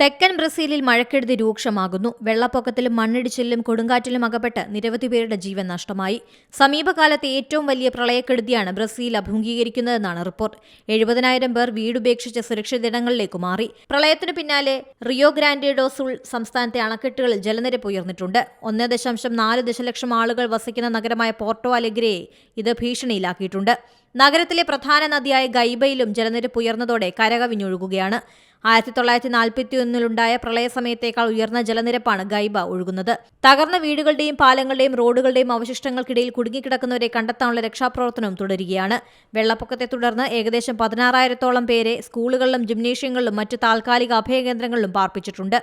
തെക്കൻ ബ്രസീലിൽ മഴക്കെടുതി രൂക്ഷമാകുന്നു. വെള്ളപ്പൊക്കത്തിലും മണ്ണിടിച്ചിലും കൊടുങ്കാറ്റിലും അകപ്പെട്ട് നിരവധി പേരുടെ ജീവൻ നഷ്ടമായി. സമീപകാലത്തെ ഏറ്റവും വലിയ പ്രളയക്കെടുതിയാണ് ബ്രസീൽ അഭിമുഖീകരിക്കുന്നതെന്നാണ് റിപ്പോർട്ട്. എഴുപതിനായിരം പേർ വീടുപേക്ഷിച്ച് സുരക്ഷിതയിടങ്ങളിലേക്ക് മാറി. പ്രളയത്തിനു പിന്നാലെ റിയോ ഗ്രാൻഡെ ഡോ സുൾ സംസ്ഥാനത്തെ അണക്കെട്ടുകളിൽ ജലനിരപ്പ് ഉയർന്നിട്ടുണ്ട്. ഒന്ന് ദശാംശം നാല് ദശലക്ഷം ആളുകൾ വസിക്കുന്ന നഗരമായ പോർട്ടോ അലെഗ്രയെ ഇത് ഭീഷണിയിലാക്കിയിട്ടുണ്ട്. നഗരത്തിലെ പ്രധാന നദിയായ ഗൈബയിലും ജലനിരപ്പ് ഉയർന്നതോടെ കരകവിഞ്ഞൊഴുകുകയാണ്. ആയിരത്തി തൊള്ളായിരത്തി നാൽപ്പത്തി ഒന്നിലുണ്ടായ പ്രളയസമയത്തേക്കാൾ ഉയർന്ന ജലനിരപ്പാണ് ഗൈബ ഒഴുകുന്നത്. തകർന്ന വീടുകളുടെയും പാലങ്ങളുടെയും റോഡുകളുടെയും അവശിഷ്ടങ്ങൾക്കിടയിൽ കുടുങ്ങിക്കിടക്കുന്നവരെ കണ്ടെത്താനുള്ള രക്ഷാപ്രവർത്തനവും തുടരുകയാണ്. വെള്ളപ്പൊക്കത്തെ തുടർന്ന് ഏകദേശം പതിനാറായിരത്തോളം പേരെ സ്കൂളുകളിലും ജിംനേഷ്യങ്ങളിലും മറ്റ് താൽക്കാലിക അഭയകേന്ദ്രങ്ങളിലും പാർപ്പിച്ചിട്ടുണ്ട്.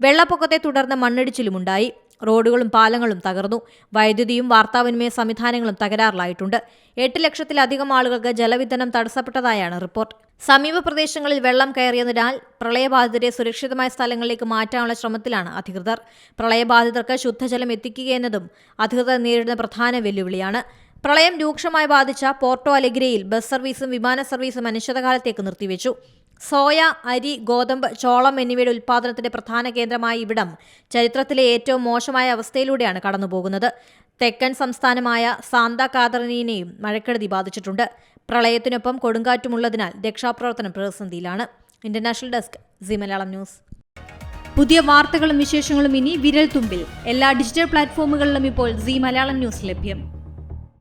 വെള്ളപ്പൊക്കത്തെ തുടർന്ന് മണ്ണിടിച്ചിലുമുണ്ടായി. റോഡുകളും പാലങ്ങളും തകർന്നു. വൈദ്യുതിയും വാർത്താവിനിമയ സംവിധാനങ്ങളും തകരാറിലായിട്ടുണ്ട്. എട്ട് ലക്ഷത്തിലധികം ആളുകൾക്ക് ജലവിതരണം തടസ്സപ്പെട്ടതായാണ് റിപ്പോർട്ട്. സമീപ പ്രദേശങ്ങളിൽ വെള്ളം കയറിയതിനാൽ പ്രളയബാധിതരെ സുരക്ഷിതമായ സ്ഥലങ്ങളിലേക്ക് മാറ്റാനുള്ള ശ്രമത്തിലാണ് അധികൃതർ. പ്രളയബാധിതർക്ക് ശുദ്ധജലം എത്തിക്കുകയെന്നതും അധികൃതർ നേരിടുന്ന പ്രധാന വെല്ലുവിളിയാണ്. പ്രളയം രൂക്ഷമായി ബാധിച്ച പോർട്ടോ അലെഗ്രയിൽ ബസ് സർവീസും വിമാന സർവീസും അനിശ്ചിതകാലത്തേക്ക് നിർത്തിവെച്ചു. സോയ അരി ഗോതമ്പ് ചോളം എന്നിവയുടെ ഉൽപ്പാദനത്തിന്റെ പ്രധാന കേന്ദ്രമായ ഇവിടം ചരിത്രത്തിലെ ഏറ്റവും മോശമായ അവസ്ഥയിലൂടെയാണ് കടന്നുപോകുന്നത്. തെക്കൻ സംസ്ഥാനമായ സാന്ത കാതറിനെയും മഴക്കെടുതി ബാധിച്ചിട്ടുണ്ട്. പ്രളയത്തിനൊപ്പം കൊടുങ്കാറ്റുമുള്ളതിനാൽ രക്ഷാപ്രവർത്തനം പ്രതിസന്ധിയിലാണ്. International desk C Malayalam news. പുതിയ വാർത്തകളും വിശേഷങ്ങളും ഇനി വിരൽ തുമ്പിൽ എല്ലാ ഡിജിറ്റൽ പ്ലാറ്റ്ഫോമുകളിലും ഇപ്പോൾ സി മലയാളം ന്യൂസ് ലഭ്യം.